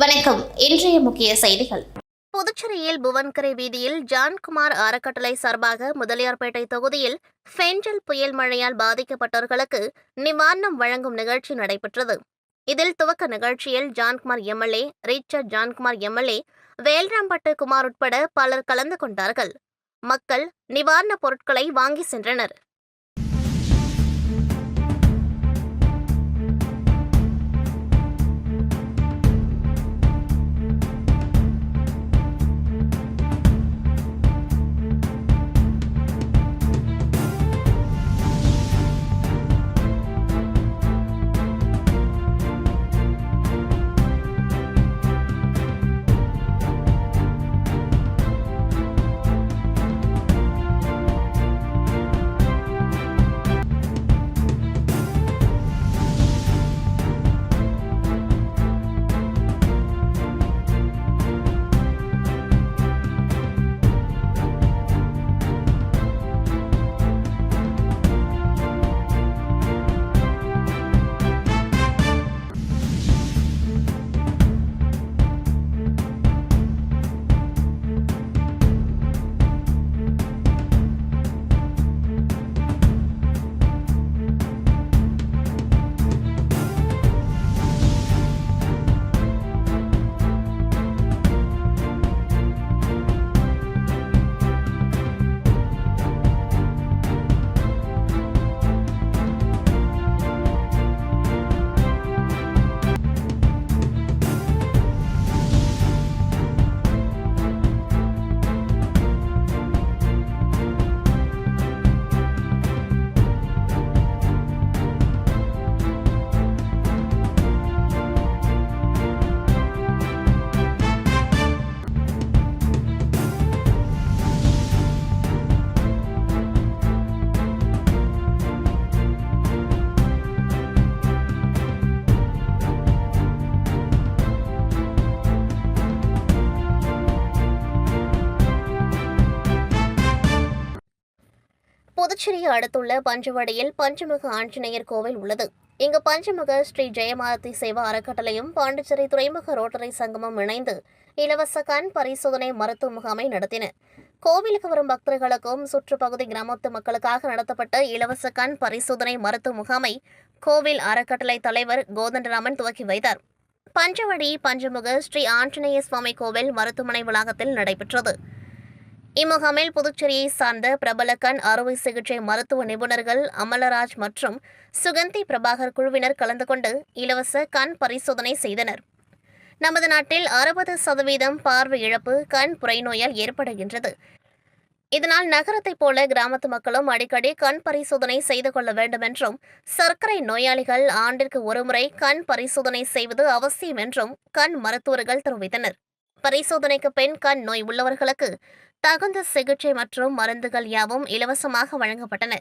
வணக்கம். இன்றைய முக்கிய செய்திகள். புதுச்சேரியில் புவன்கரை வீதியில் ஜான்குமார் அறக்கட்டளை சார்பாக முதலியார்பேட்டை தொகுதியில் ஃபெஞ்சல் புயல் மழையால் பாதிக்கப்பட்டவர்களுக்கு நிவாரணம் வழங்கும் நிகழ்ச்சி நடைபெற்றது. இதில் துவக்க நிகழ்ச்சியில் Johnkumar MLA Richard Johnkumar MLA Velrampattu Kumar உட்பட பலர் கலந்து கொண்டார்கள். மக்கள் நிவாரணப் பொருட்களை வாங்கி சென்றனர். புதுச்சேரியை அடுத்துள்ள பஞ்சவடியில் பஞ்சமுக ஆஞ்சநேயர் கோவில் உள்ளது. இங்கு பஞ்சமுக ஸ்ரீ ஜெயமாரதி சேவா அறக்கட்டளையும் பாண்டிச்சேரி துறைமுக ரோட்டரி சங்கமும் இணைந்து இலவச கண் பரிசோதனை மருத்துவ முகாமை நடத்தின. கோவிலுக்கு வரும் பக்தர்களுக்கும் சுற்றுப்பகுதி கிராமத்து மக்களுக்காக நடத்தப்பட்ட இலவச கண் பரிசோதனை மருத்துவ முகாமை கோவில் அறக்கட்டளை தலைவர் கோதண்டராமன் துவக்கி வைத்தார். பஞ்சவடி பஞ்சமுக ஸ்ரீ ஆஞ்சநேய சுவாமி கோவில் மருத்துவமனை வளாகத்தில் நடைபெற்றது. இம்முகாமில் புதுச்சேரியை சார்ந்த பிரபல கண் அறுவை சிகிச்சை மருத்துவ நிபுணர்கள் அமலராஜ் மற்றும் சுகந்தி பிரபாகர் குழுவினர் கலந்து கொண்டு இலவச கண் பரிசோதனை செய்தனர். நமது நாட்டில் அறுபது சதவீதம் பார்வை இழப்பு கண் புறைநோயால் ஏற்படுகின்றது. இதனால் நகரத்தைப் போல கிராமத்து மக்களும் அடிக்கடி கண் பரிசோதனை செய்து கொள்ள வேண்டும் என்றும் சர்க்கரை நோயாளிகள் ஆண்டிற்கு ஒருமுறை கண் பரிசோதனை செய்வது அவசியம் என்றும் கண் மருத்துவர்கள் தெரிவித்தனர். பரிசோதனைக்கு பின் கண் நோய் உள்ளவர்களுக்கு தகுந்த சிகிச்சை மற்றும் மருந்துகள் யாவும் இலவசமாக வழங்கப்பட்டன.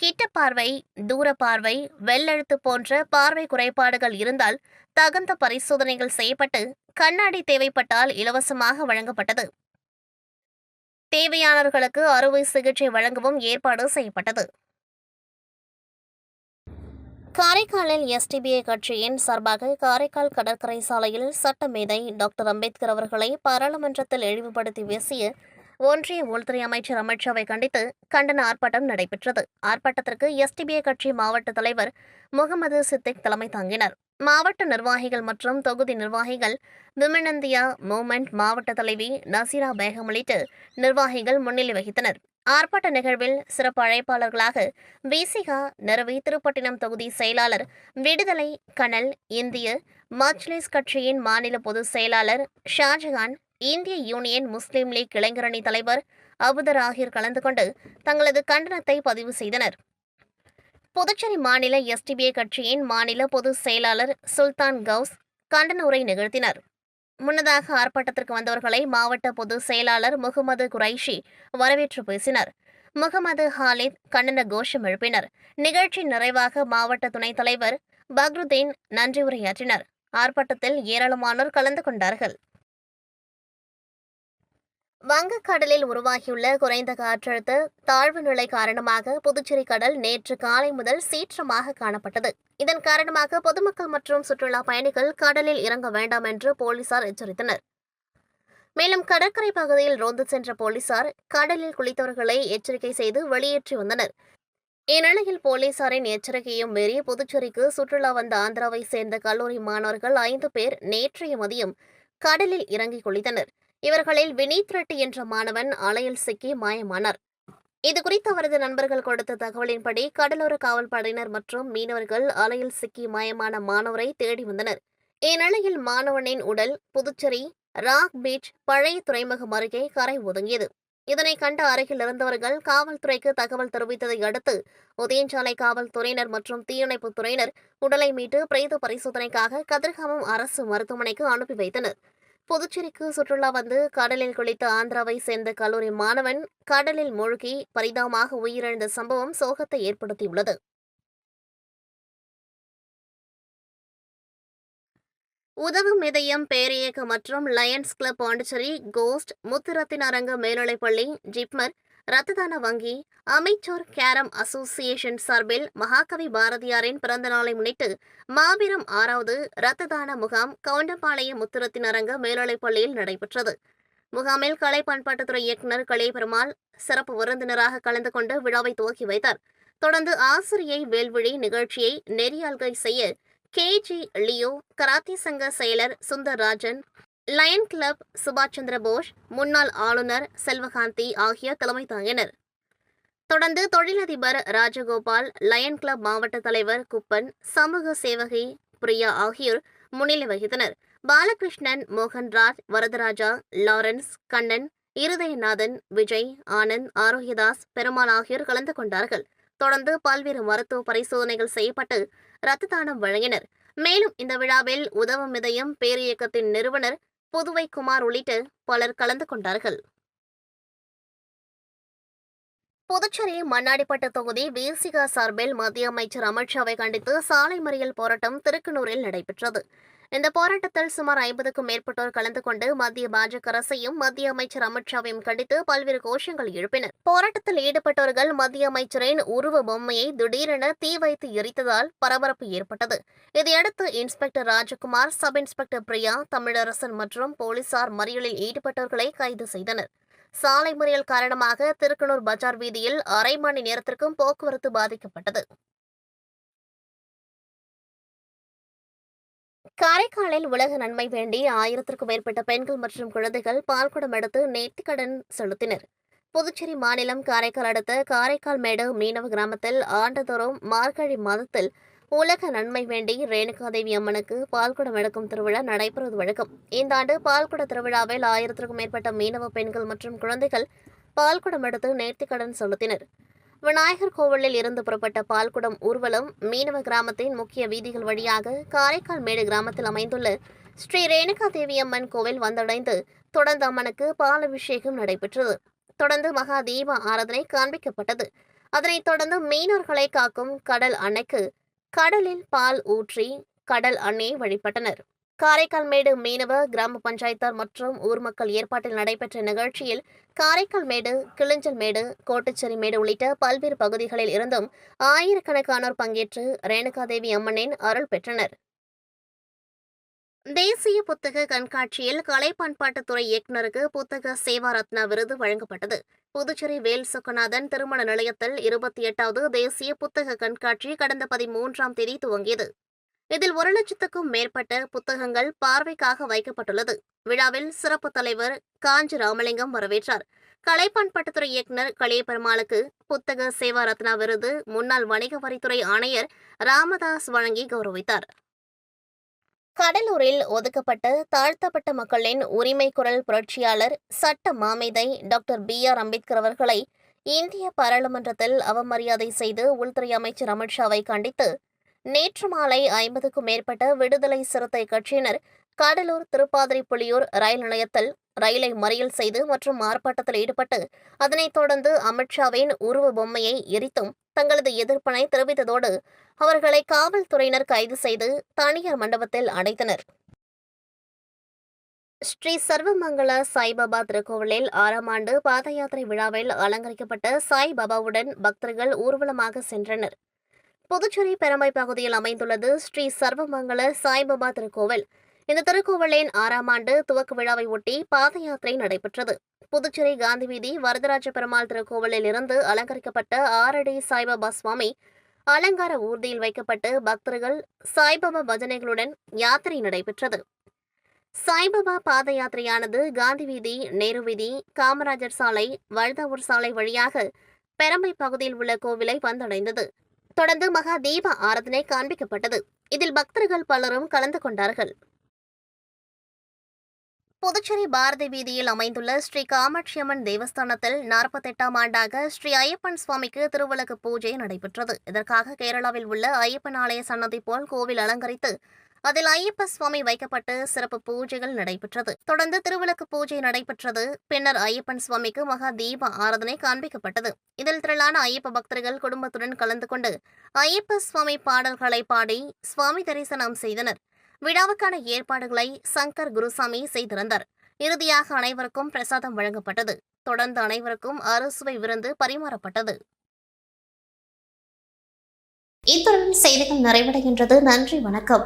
கிட்ட பார்வை தூர பார்வை வெள்ளெழுத்து போன்ற பார்வை குறைபாடுகள் இருந்தால் தகுந்த பரிசோதனைகள் செய்யப்பட்டு கண்ணாடி தேவைப்பட்டால் இலவசமாக வழங்கப்பட்டது. தேவையானவர்களுக்கு அறுவை சிகிச்சை வழங்கவும் ஏற்பாடு செய்யப்பட்டது. காரைக்காலில் எஸ்டிபிஐ கட்சியின் சார்பாக காரைக்கால் கடற்கரை சாலையில் சட்டமேதை டாக்டர் அம்பேத்கர் அவர்களை பாராளுமன்றத்தில் இழிவுபடுத்தி பேசிய ஒன்றிய உள்துறை அமைச்சர் அமித்ஷாவை கண்டித்து கண்டன ஆர்ப்பாட்டம் நடைபெற்றது. ஆர்ப்பாட்டத்திற்கு எஸ்டிபிஐ கட்சி மாவட்ட தலைவர் முகமது சித்திக் தலைமை தாங்கினார். மாவட்ட நிர்வாகிகள் மற்றும் தொகுதி நிர்வாகிகள் விமன் இந்தியா மூமெண்ட் மாவட்ட தலைவி நசீரா பேகம் உள்ளிட்ட நிர்வாகிகள் முன்னிலை வகித்தனர். ஆர்ப்பாட்ட நிகழ்வில் சிறப்பு அழைப்பாளர்களாக விசிகா நிறுவி திருப்பட்டினம் தொகுதி செயலாளர் விடுதலை கனல் இந்திய மஜ்லிஸ் கட்சியின் மாநில பொதுச் செயலாளர் ஷாஜகான் இந்திய யூனியன் முஸ்லீம் லீக் இளைஞரணி தலைவர் அபுதர் ஆகியோர் கலந்து கொண்டு தங்களது கண்டனத்தை பதிவு செய்தனர். புதுச்சேரி மாநில எஸ்டிபிஐ கட்சியின் மாநில பொதுச் செயலாளர் சுல்தான் கவுஸ் கண்டன உரை நிகழ்த்தினர். முன்னதாக ஆர்ப்பாட்டத்திற்கு வந்தவர்களை மாவட்ட பொதுச் செயலாளர் முகமது குரைஷி வரவேற்று பேசினார். முகமது ஹாலித் கண்டன கோஷம் எழுப்பினர். நிகழ்ச்சி நிறைவாக மாவட்ட துணைத் தலைவர் பக்ருதீன் நன்றி உரையாற்றினர். ஆர்ப்பாட்டத்தில் ஏராளமானோர் கலந்து கொண்டார்கள். வங்கக்கடலில் உருவாகியுள்ள குறைந்த காற்றழுத்த தாழ்வு நிலை காரணமாக புதுச்சேரி கடல் நேற்று காலை முதல் சீற்றமாக காணப்பட்டது. இதன் காரணமாக பொதுமக்கள் மற்றும் சுற்றுலா பயணிகள் கடலில் இறங்க வேண்டாம் என்று போலீசார் எச்சரித்தனர். மேலும் கடற்கரை பகுதியில் ரோந்து சென்ற போலீசார் கடலில் குளித்தவர்களை எச்சரிக்கை செய்து வெளியேற்றி வந்தனர். இந்நிலையில் போலீசாரின் எச்சரிக்கையும் மீறி புதுச்சேரிக்கு சுற்றுலா வந்த ஆந்திராவை சேர்ந்த கல்லூரி மாணவர்கள் ஐந்து பேர் நேற்றைய மதியம் கடலில் இறங்கி குளித்தனர். இவர்களில் வினீத் ரெட்டி என்ற மாணவன் அலையில் சிக்கி மாயமானார். இதுகுறித்து அவரது நண்பர்கள் கொடுத்த தகவலின்படி கடலோர காவல் படையினர் மற்றும் மீனவர்கள் அலையில் சிக்கி மாயமான மாணவரை தேடி வந்தனர். இந்நிலையில் மாணவனின் உடல் புதுச்சேரி ராக் பீச் பழைய துறைமுகம் அருகே கரை ஒதுங்கியது. இதனை கண்ட அருகில் இருந்தவர்கள் காவல்துறைக்கு தகவல் தெரிவித்ததை அடுத்து உதயஞ்சாலை காவல்துறையினர் மற்றும் தீயணைப்புத் துறையினர் உடலை மீட்டு பிரேத பரிசோதனைக்காக கதிர்காமம் அரசு மருத்துவமனைக்கு அனுப்பி வைத்தனர். புதுச்சேரிக்கு சுற்றுலா வந்து கடலில் குளித்த ஆந்திராவை சேர்ந்த கல்லூரி மாணவன் கடலில் மூழ்கி பரிதாபமாக உயிரிழந்த சம்பவம் சோகத்தை ஏற்படுத்தியுள்ளது. உதவும் இதயம் பேரியக்க மற்றும் லயன்ஸ் கிளப் பாண்டிச்சேரி கோஸ்ட் முத்துரத்தின் அரங்க மேல்நிலைப்பள்ளி ஜிப்மர் ரத்ததான வங்கி அமைச்சர் கேரம் அசோசியேஷன் சார்பில் மகாகவி பாரதியாரின் பிறந்த நாளை முன்னிட்டு மாபெரும் ஆறாவது இரத்த தான முகாம் கவுண்டம்பாளையம் முத்துரத்தின் அரங்க மேல்நிலைப்பள்ளியில் நடைபெற்றது. முகாமில் கலை பண்பாட்டுத்துறை இயக்குநர் கலை பெருமாள் சிறப்பு விருந்தினராக கலந்து கொண்டு விழாவை துவக்கி வைத்தார். தொடர்ந்து ஆசிரியை வேல்விழி நிகழ்ச்சியை நெறியாள்கை செய்ய கே ஜி லியோ கராத்தே சங்க செயலர் சுந்தர்ராஜன் லயன் கிளப் சுபாஷ் சந்திர போஸ் முன்னாள் ஆளுநர் செல்வகாந்தி ஆகியோர் தலைமை தாங்கினர். தொடர்ந்து தொழிலதிபர் ராஜகோபால் லயன் கிளப் மாவட்ட தலைவர் குப்பன் சமூக சேவகி பிரியா ஆகியோர் முன்னிலை வகித்தனர். பாலகிருஷ்ணன் மோகன்ராஜ் வரதராஜா லாரன்ஸ் கண்ணன் இருதயநாதன் விஜய் ஆனந்த் ஆரோக்கியதாஸ் பெருமாள் ஆகியோர் கலந்து கொண்டார்கள். தொடர்ந்து பல்வேறு மருத்துவ பரிசோதனைகள் செய்யப்பட்டு இரத்த தானம் வழங்கினர். மேலும் இந்த விழாவில் உதவும் இதயம் பேரியக்கத்தின் நிறுவனர் புதுவை குமார் உள்ளிட்ட பலர் கலந்து கொண்டார்கள். புதுச்சேரி மண்ணாடிப்பட்டு தொகுதி விசிகா சார்பில் மத்திய அமைச்சர் அமித்ஷாவை கண்டித்து சாலை மறியல் போராட்டம் திருக்கனூரில் நடைபெற்றது. இந்த போராட்டத்தில் சுமார் ஐம்பதுக்கும் மேற்பட்டோர் கலந்து கொண்டு மத்திய பாஜக அரசையும் மத்திய அமைச்சர் அமித்ஷாவையும் கண்டித்து பல்வேறு கோஷங்கள் எழுப்பினர். போராட்டத்தில் ஈடுபட்டவர்கள் மத்திய அமைச்சரின் உருவ பொம்மையை திடீரென தீ வைத்து எரித்ததால் பரபரப்பு ஏற்பட்டது. இதையடுத்து inspector Rajakumar sub inspector Priya Tamilarasan மற்றும் போலீசார் மறியலில் ஈடுபட்டவர்களை கைது செய்தனர். சாலை மறியல் காரணமாக திருக்கனூர் பஜார் வீதியில் அரை மணி நேரத்திற்கும் போக்குவரத்து பாதிக்கப்பட்டது. காரைக்காலில் உலக நன்மை வேண்டி ஆயிரத்திற்கும் மேற்பட்ட பெண்கள் மற்றும் குழந்தைகள் பால்குடம் எடுத்து நேர்த்திக்கடன் செலுத்தினர். புதுச்சேரி மாநிலம் காரைக்கால் அடுத்த காரைக்கால் மேடு மீனவ கிராமத்தில் ஆண்டுதோறும் மார்கழி மாதத்தில் உலக நன்மை வேண்டி ரேணுகாதேவி அம்மனுக்கு பால்குடம் எடுக்கும் திருவிழா நடைபெறுவது வழக்கம். இந்த ஆண்டு பால்குட திருவிழாவில் ஆயிரத்திற்கும் மேற்பட்ட மீனவ பெண்கள் மற்றும் குழந்தைகள் பால்குடம் எடுத்து நேர்த்திக்கடன் செலுத்தினர். விநாயகர் கோவிலில் இருந்து புறப்பட்ட பால்குடம் ஊர்வலம் மீனவ கிராமத்தின் முக்கிய வீதிகள் வழியாக காரைக்கால் மேடு கிராமத்தில் அமைந்துள்ள ஸ்ரீ ரேணுகா தேவி அம்மன் கோவில் வந்தடைந்து தொடர்ந்து அம்மனுக்கு பால் அபிஷேகம் நடைபெற்றது. தொடர்ந்து மகா தீப ஆராதனை காண்பிக்கப்பட்டது. அதனைத் தொடர்ந்து மீனவர்களை காக்கும் கடல் அன்னைக்கு கடலில் பால் ஊற்றி கடல் அன்னையை வழிபட்டனர். காரைக்கால் மேடு மீனவ கிராம பஞ்சாயத்தார் மற்றும் ஊர் மக்கள் ஏற்பாட்டில் நடைபெற்ற நிகழ்ச்சியில் காரைக்கால் மேடு கிளிஞ்சல் மேடு கோட்டுச்சேரி மேடு உள்ளிட்ட பல்வேறு பகுதிகளில் இருந்தும் ஆயிரக்கணக்கானோர் பங்கேற்று ரேணுகாதேவி அம்மனின் அருள் பெற்றனர். தேசிய புத்தக கண்காட்சியில் கலை பண்பாட்டுத்துறை இயக்குநருக்கு புத்தக சேவா ரத்னா விருது வழங்கப்பட்டது. புதுச்சேரி வேல் சொக்கநாதன் திருமண நிலையத்தில் இருபத்தி எட்டாவது தேசிய புத்தக கண்காட்சி கடந்த பதிமூன்றாம் தேதி துவங்கியது. இதில் ஒரு லட்சத்துக்கும் மேற்பட்ட புத்தகங்கள் பார்வைக்காக வைக்கப்பட்டுள்ளது. விழாவில் சிறப்பு தலைவர் காஞ்சி ராமலிங்கம் வரவேற்றார். கலை பண்பாட்டுத்துறை இயக்குநர் கலையபெருமாளுக்கு புத்தக சேவா ரத்னா விருது முன்னாள் வணிக வரித்துறை ஆணையர் ராமதாஸ் வழங்கி கௌரவித்தார். கடலூரில் ஒதுக்கப்பட்ட தாழ்த்தப்பட்ட மக்களின் உரிமை குரல் புரட்சியாளர் சட்ட மாமேதை டாக்டர் பி ஆர் அம்பேத்கர் அவர்களை இந்திய பாராளுமன்றத்தில் அவமரியாதை செய்து உள்துறை அமைச்சர் அமித்ஷாவை கண்டித்து நேற்று மாலை ஐம்பதுக்கும் மேற்பட்ட விடுதலை சிறுத்தை கட்சியினர் கடலூர் திருப்பாதிரி புலியூர் ரயில் நிலையத்தில் ரயிலை மறியல் செய்து மற்றும் ஆர்ப்பாட்டத்தில் ஈடுபட்டு அதனைத் தொடர்ந்து அமித்ஷாவின் உருவ பொம்மையை எரித்தும் தங்களது எதிர்ப்பினை தெரிவித்ததோடு அவர்களை காவல்துறையினர் கைது செய்து தனியார் மண்டபத்தில் அடைத்தனர். ஸ்ரீ சர்வமங்கல சாய்பாபா திருக்கோவிலில் ஆறாம் ஆண்டு பாத யாத்திரை விழாவில் அலங்கரிக்கப்பட்ட சாய்பாபாவுடன் பக்தர்கள் ஊர்வலமாக சென்றனர். புதுச்சேரி பெருமை பகுதியில் அமைந்துள்ளது ஸ்ரீ சர்வமங்கல சாய்பாபா திருக்கோவில். இந்த திருக்கோவிலின் ஆறாம் ஆண்டு துவக்க விழாவை ஒட்டி பாத யாத்திரை நடைபெற்றது. புதுச்சேரி காந்தி வீதி வரதராஜ பெருமாள் திருக்கோவிலில் இருந்து அலங்கரிக்கப்பட்ட ஆறடி சாய்பாபா சுவாமி அலங்கார ஊர்தியில் வைக்கப்பட்டு பக்தர்கள் சாய்பாபா பஜனைகளுடன் யாத்திரை நடைபெற்றது. சாய்பாபா பாத யாத்திரையானது காந்தி வீதி நேரு வீதி காமராஜர் சாலை வழுதாவூர் சாலை வழியாக பெரம்பை பகுதியில் உள்ள கோவிலை வந்தடைந்தது. தொடர்ந்து மகா தீப ஆராதனை காண்பிக்கப்பட்டது. இதில் பக்தர்கள் பலரும் கலந்து கொண்டார்கள். புதுச்சேரி பாரதி வீதியில் அமைந்துள்ள ஸ்ரீ காமாட்சியம்மன் தேவஸ்தானத்தில் நாற்பத்தெட்டாம் ஆண்டாக ஸ்ரீ ஐயப்பன் சுவாமிக்கு திருவிளக்கு பூஜை நடைபெற்றது. இதற்காக கேரளாவில் உள்ள ஐயப்பன் ஆலய சன்னதி போல் கோவில் அலங்கரித்து அதில் ஐயப்ப சுவாமி வைக்கப்பட்டு சிறப்பு பூஜைகள் நடைபெற்றது. தொடர்ந்து திருவிளக்கு பூஜை நடைபெற்றது. பின்னர் ஐயப்பன் சுவாமிக்கு மகா தீப ஆராதனை காண்பிக்கப்பட்டது. இதில் திரளான ஐயப்ப பக்தர்கள் குடும்பத்துடன் கலந்து கொண்டு ஐயப்ப சுவாமி பாடல்களை பாடி சுவாமி தரிசனம் செய்தனர். விழாவுக்கான ஏற்பாடுகளை சங்கர் குருசாமி செய்திருந்தார். இறுதியாக அனைவருக்கும் பிரசாதம் வழங்கப்பட்டது. தொடர்ந்து அனைவருக்கும் அறுசுவை விருந்து பரிமாறப்பட்டது. இத்துடன் செய்திகள் நிறைவடைகின்றது. நன்றி வணக்கம்.